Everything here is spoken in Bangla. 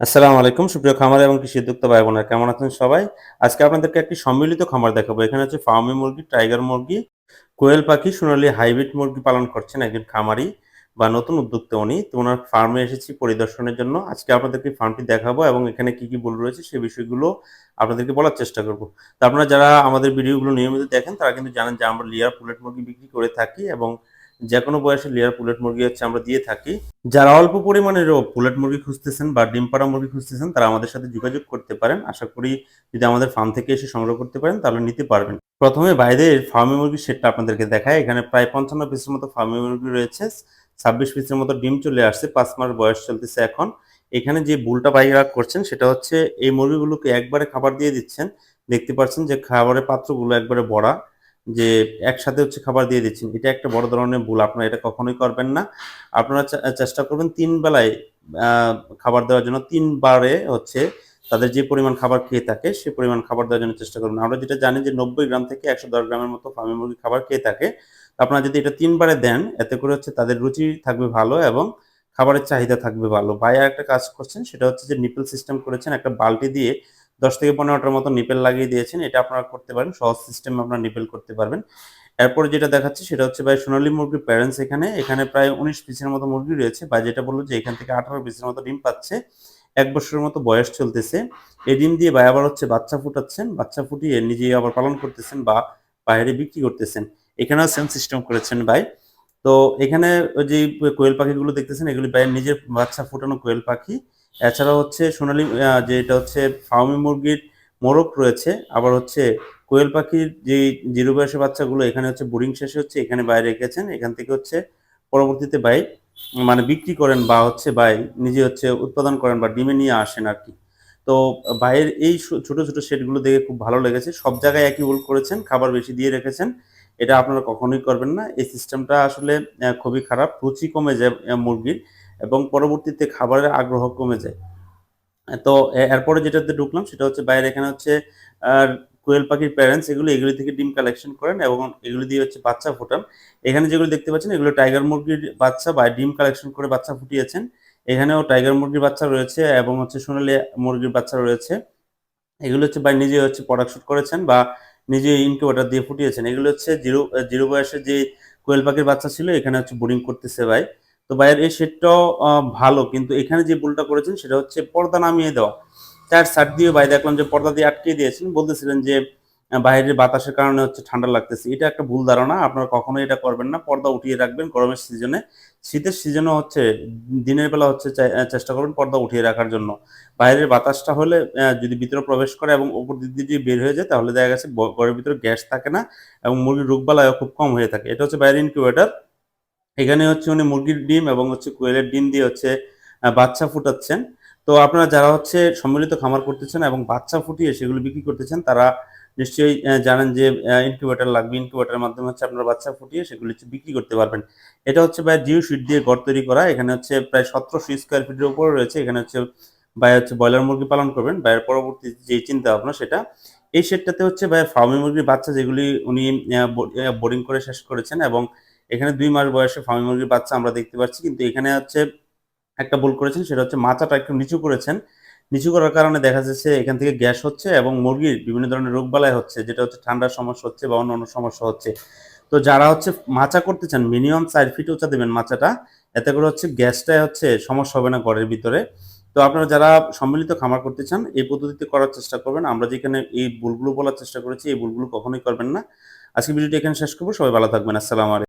আসসালামু আলাইকুম, সুপ্রিয় খামার এবং কৃষি উদ্যোক্তা ভাই বোনেরা কেমন আছেন সবাই? আজকে আপনাদেরকে একটি সম্মিলিত খামার দেখাবো। এখানে হচ্ছে ফার্মি মুরগি, টাইগার মুরগি, কোয়েল পাখি, সোনালি হাইব্রিড মুরগি পালন করছেন একজন খামারি বা নতুন উদ্যোক্তা উনি। তো ওনার ফার্মে এসেছি পরিদর্শনের জন্য। আজকে আপনাদেরকে ফার্মটি দেখাবো এবং এখানে কি কি ভুল রয়েছে সেই বিষয়গুলো আপনাদেরকে বলার চেষ্টা করব। তো আপনারা যারা আমাদের ভিডিওগুলো নিয়মিত দেখেন, তারা কিন্তু জানেন যে আমরা লিয়ার পুলেট মুরগি বিক্রি করে থাকি এবং যে কোনো বয়সে লেয়ার পুলেট মুরগি হচ্ছে আমরা দিয়ে থাকি। যারা অল্প পরিমাণের পুলেট মুরগি খুঁজতেছেন বা ডিম পাড়া মুরগি খুঁজতেছেন, তারা আমাদের সাথে যোগাযোগ করতে পারেন। আশা করি যদি আমাদের ফার্ম থেকে এসে সংগ্রহ করতে পারেন, তাহলে নিতে পারবেন। প্রথমে বাইরের ফার্মি মুরগির সেটটা আপনাদেরকে দেখায় এখানে প্রায় পঞ্চান্ন পিসের মতো ফার্মি মুরগি রয়েছে। ছাব্বিশ পিসের মতো ডিম চলে আসছে, পাঁচ মাস বয়স চলতেছে এখন। এখানে যে বুলটা বাইরা করছেন, সেটা হচ্ছে এই মুরগিগুলোকে একবারে খাবার দিয়ে দিচ্ছেন। দেখতে পাচ্ছেন যে খাবারের পাত্রগুলো একবারে বড়া। যে একসাথে হচ্ছে খাবার দিয়ে দিচ্ছেন, এটা একটা বড় ধরনের ভুল। আপনারা এটা কখনোই করবেন না। আপনারা চেষ্টা করবেন তিন বেলায় খাবার দেওয়ার জন্য তিনবারে হচ্ছে তাদের যে পরিমাণ খাবার খেয়ে থাকে, সে পরিমাণ খাবার দেওয়ার জন্য চেষ্টা করবেন। আমরা যেটা জানি যে নব্বই গ্রাম থেকে একশো দশ গ্রামের মতো ফার্মি মুরগি খাবার খেয়ে থাকে। আপনারা যদি এটা তিনবারে দেন, এতে করে হচ্ছে তাদের রুচি থাকবে ভালো এবং খাবারের চাহিদা থাকবে ভালো। ভাইয়া একটা কাজ করছেন, সেটা হচ্ছে যে নিপল সিস্টেম করেছেন, একটা বালতি দিয়ে দশ থেকে পনেরোটার মতো নিপেল লাগিয়ে দিয়েছেন। এটা আপনারা করতে পারেন, সহজ সিস্টেমে আপনারা নিপেল করতে পারবেন। এরপরে যেটা দেখাচ্ছি সেটা হচ্ছে ভাই সোনালী মুরগির প্যারেন্টস এখানে। এখানে প্রায় উনিশ পিসের মতো মুরগি রয়েছে। বা যেটা বলল যে এখান থেকে আঠারো পিসের মতো ডিম পাচ্ছে। এক বছরের মতো বয়স চলতেছে। এই ডিম দিয়ে ভাই আবার হচ্ছে বাচ্চা ফুটাচ্ছেন। বাচ্চা ফুটিয়ে নিজেই আবার পালন করতেছেন বা বাইরে বিক্রি করতেছেন। এখানেও সেম সিস্টেম করেছেন ভাই। তো এখানে ওই যে কোয়েল পাখিগুলো দেখতেছেন, এগুলি ভাইয়ের নিজের বাচ্চা ফুটানো কোয়েল পাখি। এছাড়া হচ্ছে সোনালি যে এটা হচ্ছে ফার্মি মুরগির মোরগ রয়েছে, আবার হচ্ছে কোয়েল পাখির যে জিরো বয়সের বাচ্চাগুলো, এখানে হচ্ছে বোরিং শেষে হচ্ছে এখানে বাইরে রেখেছেন, এখান থেকে হচ্ছে পরবর্তীতে বাই মানে বিক্রি করেন বা হচ্ছে বাই, নিজে হচ্ছে উৎপাদন করেন বা ডিমে নিয়ে আসেন আর কি। তো বাইরের এই ছোট ছোট সেটগুলো দেখে খুব ভালো লেগেছে, সব জায়গায় একই উল করেছেন, খাবার বেশি দিয়ে রেখেছেন, এটা আপনারা কখনোই করবেন না, এই সিস্টেমটা আসলে খুবই খারাপ, রুচি কমে যায় মুরগির এবং পরবর্তীতে খাবারের আগ্রহ কমে যায়। তো এরপরে যেটাতে ঢুকলাম সেটা হচ্ছে বাইরে এখানে হচ্ছে, আর কোয়েল পাখির প্যারেন্টস এগুলো, এগুলি থেকে ডিম কালেকশন করেন এবং এগুলো দিয়ে হচ্ছে বাচ্চা ফোটান। এখানে যেগুলো দেখতে পাচ্ছেন, এগুলো টাইগার মুরগির বাচ্চা বা ডিম কালেকশন করে বাচ্চা ফুটিয়েছেন। এখানেও টাইগার মুরগির বাচ্চা রয়েছে এবং হচ্ছে সোনালি মুরগির বাচ্চা রয়েছে। এগুলো হচ্ছে ভাই নিজে হচ্ছে প্রোডাকশন করেছেন বা নিজে ইনকিউবেটার দিয়ে ফুটিয়েছেন। এগুলো হচ্ছে জিরো জিরো বয়সে যে কোয়েল পাখির বাচ্চা ছিল, এখানে হচ্ছে বোর্ডিং করতেছে ভাই। তো ভাইয়ের এই সেটটাও ভালো। কিন্তু এখানে যে ভুলটা করেছেন সেটা হচ্ছে পর্দা নামিয়ে দেওয়া। চার সাইড দিয়ে ভাই দেখলাম যে পর্দা দিয়ে আটকে দিয়েছেন। বলতেছিলেন যে বাইরের বাতাসের কারণে হচ্ছে ঠান্ডা লাগতেছে। এটা একটা ভুল ধারণা। আপনারা কখনোই এটা করবেন না। পর্দা উঠিয়ে রাখবেন গরমের সিজনে। শীতের সিজনে হচ্ছে, দিনের বেলা হচ্ছে চেষ্টা করবেন পর্দা উঠিয়ে রাখার জন্য। বাইরের বাতাসটা হলে যদি ভিতরে প্রবেশ করে এবং উপর দিক দিয়ে বের হয়ে যায়, তাহলে দেখা গেছে ঘরের ভিতরে গ্যাস থাকে না এবং মুরগির রোগবালায়ও খুব কম হয়ে থাকে। এটা হচ্ছে বাইরের ইনকিউবেটার এখানে হচ্ছে উনি মুরগির ডিম এবং হচ্ছে কোয়েলের ডিম দিয়ে হচ্ছে বাচ্চা ফুটাচ্ছেন। তো আপনারা যারা হচ্ছে সম্মিলিত খামার করতেছেন এবং বাচ্চা ফুটিয়ে সেগুলো বিক্রি করতেছেন, তারা নিশ্চয়ই জানেন যে ইনকিউবেটার লাগবে। ইনকিউবেটারের মাধ্যমে হচ্ছে আপনারা বাচ্চা ফুটিয়ে সেগুলি বিক্রি করতে পারবেন। এটা হচ্ছে ভাই জিও শিট দিয়ে ঘর তৈরি করা। এখানে হচ্ছে প্রায় সতেরোশো স্কোয়ার ফিটের উপরে রয়েছে। এখানে হচ্ছে ভাই হচ্ছে ব্রয়লার মুরগি পালন করবেন। ভাইয়ের পরবর্তী যে চিন্তা ভাবনা সেটা, এই সেটটাতে হচ্ছে ভাইয়ের ফার্মি মুরগির বাচ্চা যেগুলি উনি বোর্ডিং করে শেষ করেছেন এবং এখানে দুই মাস বয়সে ফার্মি মুরগির বাচ্চা আমরা দেখতে পাচ্ছি, কিন্তু এখানে হচ্ছে একটা ভুল করেছেন, সেটা হচ্ছে মাথাটা একটু নিচু করেছেন। নিচু করার কারণে দেখা যাচ্ছে এখান থেকে গ্যাস হচ্ছে এবং মুরগির বিভিন্ন ধরনের রোগ রোগবালাই হচ্ছে, যেটা হচ্ছে ঠান্ডার সমস্যা হচ্ছে বা অন্য সমস্যা হচ্ছে। তো যারা হচ্ছে মাচা করতে চান, মিনিমাম চার ফিট উঁচা দেবেন মাচাটা, এতে করে হচ্ছে গ্যাসটাই হচ্ছে সমস্যা হবে না ঘরের ভিতরে। তো আপনারা যারা সম্মিলিত খামার করতে চান, এই পদ্ধতিতে করার চেষ্টা করবেন। আমরা যেখানে এই ভুলগুলো বলার চেষ্টা করেছি, এই ভুলগুলো কখনোই করবেন না। আজকে ভিডিওটি এখানে শেষ করব। সবাই ভালো থাকবেন। আসসালাম আলাইকুম।